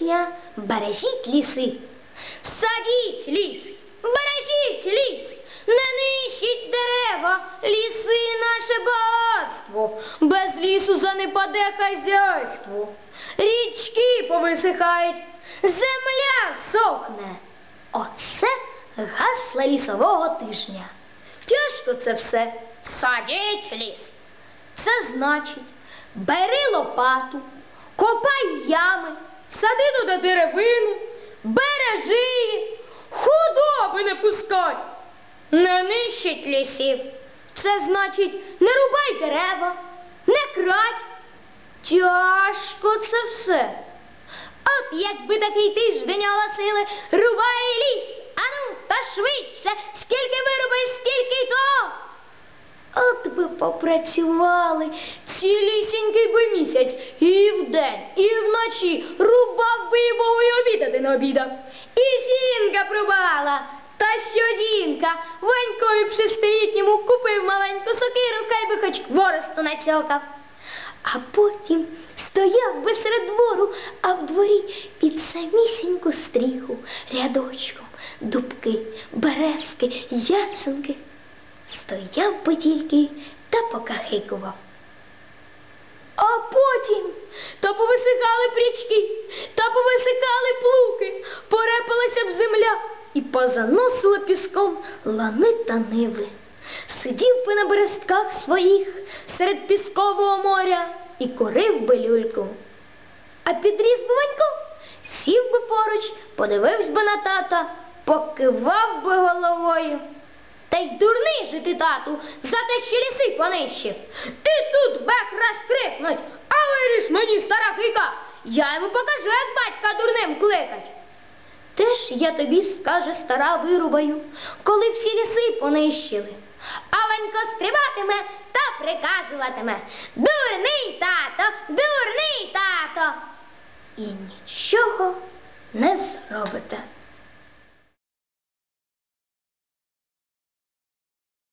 тижня бережіть ліси. Садіть ліс, бережіть ліс, не нищіть дерева, ліси наше багатство, без лісу занепаде хазяйство, річки повисихають, земля всохне. Оце гасла лісового тижня. Тяжко це все. Садіть ліс. Це значить, бери лопату, копай ями, сади туди деревину, бережи худоби не пускай. Не нищить лісів. Це значить, не рубай дерева, не крадь. Тяжко це все. От якби такий тиждень оголосили, рубай ліс, ану, та швидше, скільки вирубаєш, стільки й то. От би попрацювали цілісінький би місяць і вдень, і вночі рубав би і обідати не обідав. І жінка пробала. Та що жінка? Ванькові б шестилітньому купив маленьку сокиру, хай би хоч хворосту нацьокав. А потім стояв би серед двору, а в дворі під самісіньку стріху рядочком дубки, березки, ясенки. Стояв би тільки та покахикував. А потім то повисихали б та повисихали плуки, порепалася б земля і позаносила піском лани та ниви. Сидів би на берестках своїх серед піскового моря і курив би люльку. А підріс би Ванько, сів би поруч, подивився би на тата, покивав би головою. Та й дурний же ти, тату, за те, що ліси понищив. І тут бек розкрикнуть, а мені, стара кийка, я йому покажу, як батька дурним кликать. Теж я тобі, скаже стара, вирубаю, коли всі ліси понищили. А Ванько стрибатиме та приказуватиме. Дурний тато, дурний тато. І нічого не зробите.